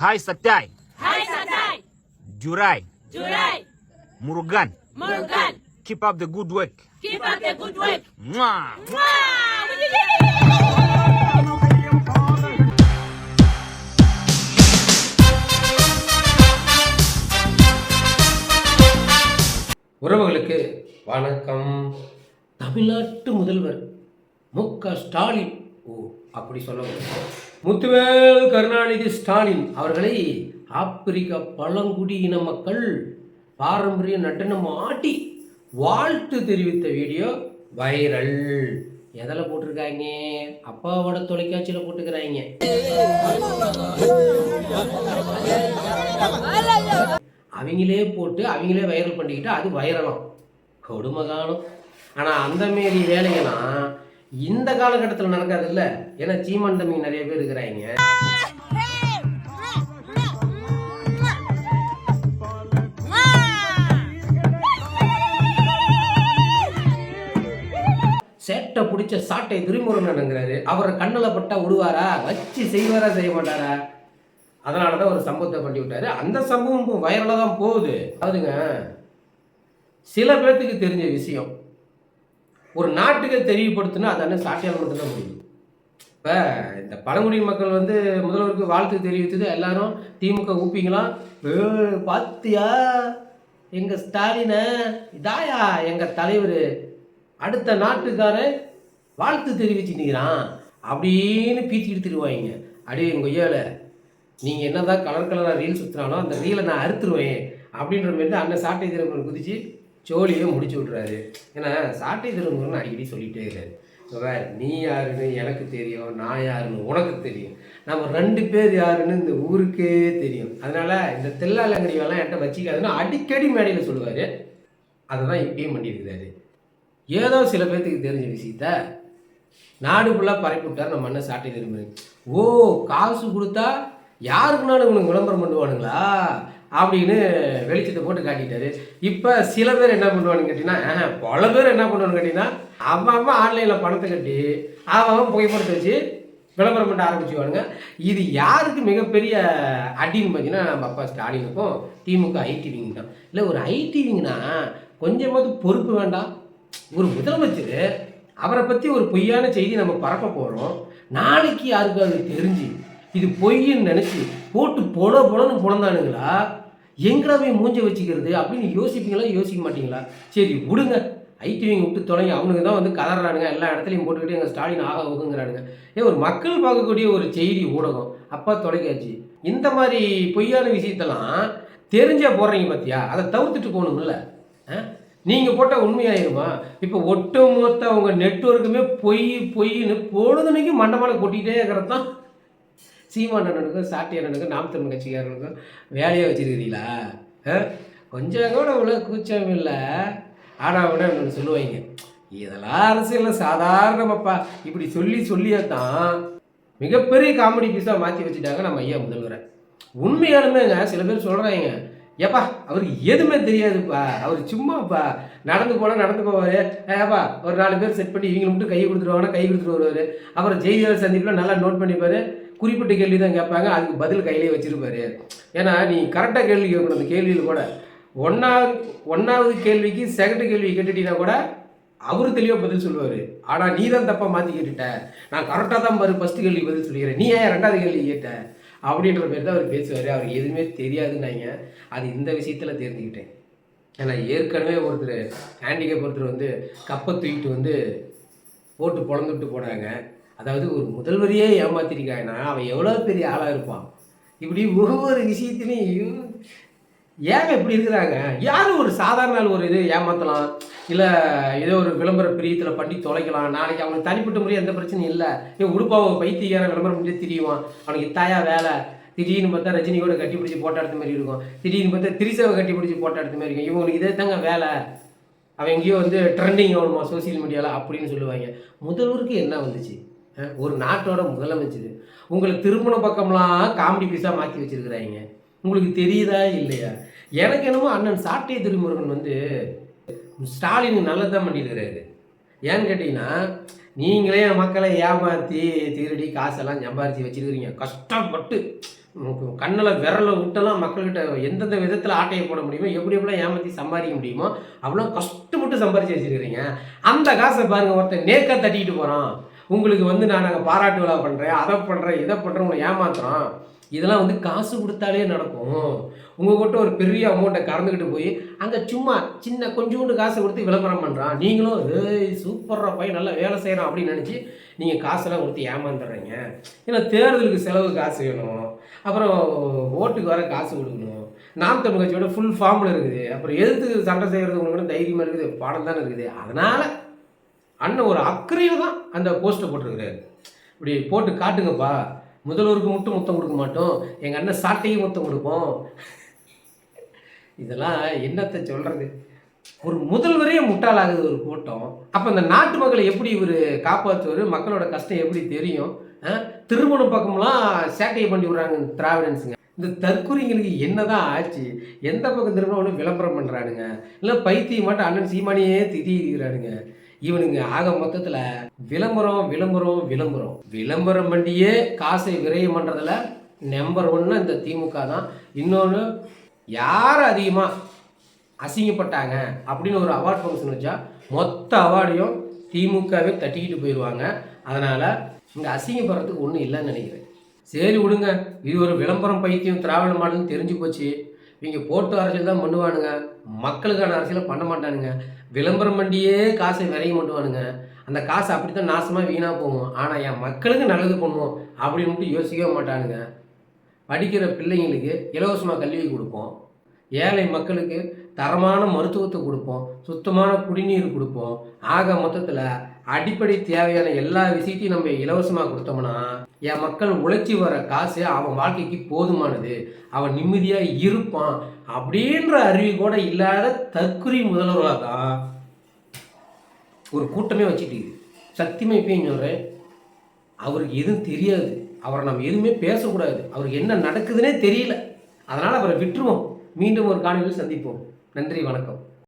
Hai Satyai, Hai Satai, Jurai, Jurai, Murugan. Morgan, Keep up the good work. keep up the good work. Mwah. Wow! உறவுகளுக்கு வணக்கம் தமிழ்நாட்டு முதல்வர் மு க ஸ்டாலின் ஓ அப்படி சொல்ல முத்துவேல் கருணாநிதி ஸ்டாலின் அவர்களை ஆப்பிரிக்க பழங்குடியின மக்கள் பாரம்பரிய நடனம் ஆட்டி வாழ்த்து தெரிவித்த வீடியோ வைரல். எதில் போட்டிருக்காங்க அப்பாவோட தொலைக்காட்சியில் போட்டுக்கிறாங்க அவங்களே போட்டு அவங்களே வைரல் பண்ணிக்கிட்டு அது வைரலாம். கொடுமை ஆனால் அந்த மாரி வேலையெல்லாம் இந்த காலகட்டத்தில் நடக்காது இல்லை ஏன்னா சீமன் தம்பி நிறைய பேர் இருக்கிறாங்க. சேட்டை பிடிச்ச சாட்டை திருமுருகனுங்கிறாரு அவரை கண்ணில் பட்டா விடுவாரா வச்சு செய்வாரா செய்ய மாட்டாரா? அதனால தான் ஒரு சம்பவத்தை பண்ணி விட்டாரு. அந்த சம்பவம் வைரலாக தான் போகுது. அதுங்க சில பேர்த்துக்கு தெரிஞ்ச விஷயம். ஒரு நாட்டுக்கு தெரியப்படுத்தினா அது அண்ணன் சாட்சியால் மட்டும்தான் முடியும் இப்போ இந்த பழங்குடியின மக்கள் வந்து முதல்வருக்கு வாழ்த்து தெரிவித்தது எல்லாரும் திமுக ஊப்பிங்களாம் "ஏ, பாத்தியா? எங்கள் ஸ்டாலினை இதாயா? எங்கள் தலைவர். அடுத்த நாட்டுக்காரன் வாழ்த்து தெரிவிச்சு நிற்கிறான் அப்படின்னு பீத்திக்கிட்டு திருவாங்க அப்படியே எங்கள் கொய்யால நீங்கள் என்னதான் கலர் கலராக ரீல் சுற்றுனாலும் அந்த ரீலை நான் அறுத்துருவேன் அப்படின்ற மாதிரி தான் அண்ணன் சாட்டை திரும்ப குதிச்சு ஜோலியே முடிச்சு விட்றாரு. ஏன்னா சாட்டை திருமுருகன் அடிக்கடி சொல்லிகிட்டே இருக்காரு. இப்ப நீ யாருன்னு எனக்கு தெரியும் நான் யாருன்னு உனக்கு தெரியும். நம்ம ரெண்டு பேர் யாருன்னு இந்த ஊருக்கே தெரியும். அதனால் இந்த தில்லாலங்கடிவெல்லாம் என்கிட்ட வச்சிக்காதுன்னு அடிக்கடி மேடையில் சொல்லுவார். அதை தான் இப்பயும் பண்ணியிருக்கிறாரு ஏதோ சில பேர்த்துக்கு தெரிஞ்ச விஷயத்த நாடு ஃபுல்லாக பரப்பி விட்டார் நம்ம அண்ணன் சாட்டை திரும்ப ஓ காசு கொடுத்தா யாருக்குனாலும் இவனுக்கு விளம்பரம் பண்ணுவானுங்களா? அப்படின்னு வெளிச்சத்தை போட்டு காட்டிட்டாரு. இப்போ சில பேர் என்ன பண்ணுவானுன்னு கேட்டிங்கன்னா பல பேர் என்ன பண்ணுவான்னு கேட்டிங்கன்னா அவன் அவன் ஆன்லைனில் பணத்தை கட்டி அவன் அவன் புகைப்படத்தை வச்சு விளம்பரம் பண்ண ஆரம்பிச்சுவானுங்க இது யாருக்கு மிகப்பெரிய அடின்னு பார்த்தீங்கன்னா நம்ம அப்பா ஸ்டாலினுக்கும் திமுக ஐடிவிங்க தான். இல்லை ஒரு ஐடிவிங்கன்னா கொஞ்சமாவது பொறுப்பு வேண்டாம். ஒரு முதலமைச்சர் அவரை பற்றி ஒரு பொய்யான செய்தி நம்ம பரப்ப போகிறோம் நாளைக்கு யாருக்காவது தெரிஞ்சு இது பொய்ன்னு நினச்சி போட்டு பொல பொலன்னு பிறந்தானுங்களா எங்கடா போய் மூஞ்ச வச்சுக்கிறது? அப்படின்னு யோசிப்பீங்களா யோசிக்க மாட்டீங்களா? சரி விடுங்க. ஐடிவிங்க விட்டு தொலைங்க. அவனுக்கு தான் வந்து கதறானுங்க. எல்லா இடத்துலையும் போட்டுக்கிட்டு எங்கள் ஸ்டாலின் ஆக ஒதுங்குறானுங்க. ஏ ஒரு மக்கள் பார்க்கக்கூடிய ஒரு செய்தி ஊடகம். அப்பா தொலைக்காட்சி. இந்த மாதிரி பொய்யான விஷயத்தெல்லாம் தெரிஞ்சா போடுறீங்க பார்த்தியா அதை தவிர்த்துட்டு போகணும்ல. ஆ? நீங்கள் போட்டால் உண்மையாயிருமா? இப்போ ஒட்டுமொத்த அவங்க நெட்வொர்க்குமே பொய் பொய்ன்னு பொழுதுனைக்கு மண்டமான கொட்டிகிட்டே இருக்கிறது தான் சீமான் அண்ணனுக்கும் சாட்டி அண்ணனுக்கும் நாம் தமிழ் கட்சிக்காரனுக்கும் வேலையை வச்சிருக்கிறீங்களா? கொஞ்சம் கூட இவ்வளோ கூச்சம் இல்லை. ஆனால் கூட ஒன்று சொல்லுவாங்க இதெல்லாம் அரசியலில் சாதாரணமாப்பா. இப்படி சொல்லி சொல்லியே தான் மிகப்பெரிய காமெடி பீஸாக மாற்றி வச்சுட்டாங்க நம்ம ஐயா முதல்வரை. உண்மையாலுமேங்க சில பேர் சொல்கிறாங்க ஏப்பா அவருக்கு எதுவுமே தெரியாதுப்பா. அவர் சும்மாப்பா. நடந்து போனால் நடந்து போவார். ஏப்பா ஒரு நாலு பேர் செட் பண்ணி இவங்களை மட்டும் கை கொடுத்துருவாங்கன்னா கை கொடுத்துட்டு வருவார். அப்புறம் ஜெயிலர் சந்திப்பில் நல்லா நோட் பண்ணிப்பார். குறிப்பிட்ட கேள்வி தான் கேட்பாங்க. அதுக்கு பதில் கையிலே வச்சுருப்பார். ஏன்னா நீ கரெக்டாக கேள்வி கேட்கணும் அந்த கேள்வியில் கூட. ஒன்றாவது ஒன்றாவது கேள்விக்கு செகண்ட் கேள்வி கேட்டுட்டீங்கன்னா கூட அவர் தெளிவாக பதில் சொல்லுவார். ஆனால் நீ தான் தப்பாக மாற்றி கேட்டுட்ட. நான் கரெக்டாக தான் பாரு ஃபஸ்ட்டு கேள்வி பதில் சொல்லிக்கிறேன். நீ ஏன் ரெண்டாவது கேள்வி கேட்ட? அப்படின்ற மாதிரி தான் அவர் பேசுவார். அவர் எதுவுமே தெரியாதுன்னாங்க. அது இந்த விஷயத்தில் தெரிஞ்சுக்கிட்டேன். ஏன்னா ஏற்கனவே ஒருத்தர் ஹேண்டிகேப் ஒருத்தர் வந்து கப்பை தூக்கிட்டு வந்து போட்டு பொழந்துட்டு போனாங்க. அதாவது ஒரு முதல்வரையே ஏமாத்திருக்காங்கன்னா அவன் எவ்வளோ பெரிய ஆளாக இருப்பான். இப்படி ஒவ்வொரு விஷயத்துலையும் ஏங்க இப்படி இருக்கிறாங்க? யாரும் ஒரு சாதாரண நாள் ஒரு இது ஏமாற்றலாம் இல்லை ஏதோ ஒரு விளம்பர பிரியத்தில் பண்ணி தொலைக்கலாம். நாளைக்கு அவனுக்கு தனிப்பட்ட முறையில் எந்த பிரச்சனையும் இல்லை. ஏன் உடுப்பாவை பைத்தியார விளம்பரம் பண்ணி திரியுவான். அவனுக்கு இத்தாயா வேலை. திடீர்னு பார்த்தா ரஜினியோட கட்டி பிடிச்சி போட்டோ எடுத்த மாதிரி இருக்கும். திடீர்னு பார்த்தா திரிசாவை கட்டி பிடிச்சி போட்டோ எடுத்த மாதிரி இருக்கும். இவனுக்கு இதே தாங்க வேலை. அவன் எங்கேயோ வந்து ட்ரெண்டிங் ஆகணுமா சோசியல் மீடியாவில் அப்படின்னு சொல்லுவாங்க. முதல்வருக்கு என்ன வந்துச்சு? ஒரு நாட்டோட முதலமைச்சர். உங்களுக்கு திருமண பக்கம்லாம் காமெடி பீஸாக மாற்றி வச்சுருக்குறாங்க. உங்களுக்கு தெரியுதா இல்லையா? எனக்கு என்னமோ அண்ணன் சாட்டை திருமுருகன் வந்து ஸ்டாலின் நல்லதான் பண்ணியிருக்கிறாரு. ஏன்னு கேட்டிங்கன்னா நீங்களே மக்களை ஏமாற்றி திருடி காசெல்லாம் சம்பாரித்து வச்சுருக்கிறீங்க. கஷ்டப்பட்டு கண்ணில் விரலை விட்டெல்லாம் மக்கள்கிட்ட எந்தெந்த விதத்தில் ஆட்டையை போட முடியுமோ எப்படி எப்படிலாம் ஏமாற்றி சம்பாதிக்க முடியுமோ அவ்வளோ கஷ்டப்பட்டு சம்பாரித்து வச்சுருக்கிறீங்க. அந்த காசை பாருங்கள் ஒருத்தன் நேக்க தட்டிக்கிட்டு போகிறான் உங்களுக்கு வந்து நான் நாங்கள் பாராட்டு விழா பண்ணுறேன் அதை பண்ணுறேன் இதை பண்ணுறேன் உங்களை ஏமாத்துறோம் இதெல்லாம் வந்து காசு கொடுத்தாலே நடக்கும். உங்கள்கிட்ட ஒரு பெரிய அமௌண்ட்டை கறந்துக்கிட்டு போய் அங்கே சும்மா சின்ன கொஞ்சோண்டு காசை கொடுத்து விளம்பரம் பண்ணுறான் நீங்களும் ஏய் சூப்பராக பையன் நல்லா வேலை செய்கிறான் அப்படின்னு நினச்சி நீங்கள் காசெல்லாம் கொடுத்து ஏமாந்துடுறீங்க. ஏன்னா தேர்தலுக்கு செலவு காசு வேணும். அப்புறம் ஓட்டுக்கு வர காசு கொடுக்கணும். நாம் தமிழ் கட்சியோட ஃபுல் ஃபார்மில் இருக்குது. அப்புறம் எதிர்த்து சண்டை செய்கிறது உங்களுக்கு தைரியமாக இருக்குது பாடம் தானே இருக்குது. அதனால் அண்ணன் ஒரு அக்கறையில் தான் அந்த போஸ்ட்டை போட்டிருக்கிறாரு. இப்படி போட்டு காட்டுங்கப்பா. முதல்வருக்கு மட்டும் முத்தம் கொடுக்க மாட்டோம். எங்கள் அண்ணன் சாட்டையும் முத்தம் கொடுப்போம். இதெல்லாம் என்னத்தை சொல்கிறது ஒரு முதல்வரே முட்டாளாகுது ஒரு கூட்டம். அப்போ இந்த நாட்டு மக்களை எப்படி இவர் காப்பாற்றுவார் மக்களோட கஷ்டம் எப்படி தெரியும்? திருமணம் பக்கம்லாம் சேட்டையை பண்ணி விடுறாங்க இந்த திராவிடன்ஸுங்க. இந்த தற்கொலைங்களுக்கு என்னதான் ஆச்சு? எந்த பக்கம் திருமணம் விளம்பரம் பண்ணுறானுங்க இல்லை பைத்தியம் மட்டும் அண்ணன் சீமானியே திட்டிக்கிறானுங்க. இவனுங்க ஆக மொத்தத்தில் விளம்பரம் விளம்பரம் விளம்பரம். விளம்பரம் பண்ணியே காசை விரயம் பண்ணுறதுல நம்பர் ஒன்று இந்த திமுக தான். இன்னொன்று யார் அதிகமாக அசிங்கப்பட்டாங்க அப்படின்னு ஒரு அவார்ட் ஃபங்க்ஷன் வச்சா மொத்த அவார்டையும் திமுகவே தட்டிக்கிட்டு போயிடுவாங்க அதனால் இங்கே அசிங்கப்படுறதுக்கு ஒன்றும் இல்லைன்னு நினைக்கிறேன். சரி விடுங்க இது ஒரு விளம்பரம் பைத்தியம் திராவிட மாடல்னு தெரிஞ்சு போச்சு. இவங்க போட்டு அரசியல் தான் பண்ணுவானுங்க. மக்களுக்கான அரசியலை பண்ண மாட்டானுங்க. விளம்பரம் பண்ணியே காசை விரைய பண்ணுவானுங்க அந்த காசு அப்படி தான் நாசமாக வீணாக போகும். ஆனால் என் மக்களுக்கு நல்லது பண்ணுவோம் அப்படின்னு மட்டும் யோசிக்கவே மாட்டானுங்க. படிக்கிற பிள்ளைங்களுக்கு இலவசமாக கல்வி கொடுப்போம். ஏழை மக்களுக்கு தரமான மருத்துவத்தை கொடுப்போம் சுத்தமான குடிநீர் கொடுப்போம். ஆக மொத்தத்தில் அடிப்படை தேவையான எல்லா விஷயத்தையும் நம்ம இலவசமாக கொடுத்தோம்னா என் மக்கள் உழைச்சி வர காசு அவன் வாழ்க்கைக்கு போதுமானது. அவன் நிம்மதியாக இருப்பான் அப்படின்ற அறிவு கூட இல்லாத தற்குறி முதல்வராக தான் ஒரு கூட்டமே வச்சுட்டு சத்தியமாக இப்பயும் சொல்கிறேன் அவருக்கு எதுவும் தெரியாது. அவரை நம்ம எதுவுமே பேசக்கூடாது. அவருக்கு என்ன நடக்குதுன்னே தெரியல. அதனால் அவரை விட்டுருவோம். மீண்டும் ஒரு காணொலியில் சந்திப்போம். நன்றி வணக்கம்.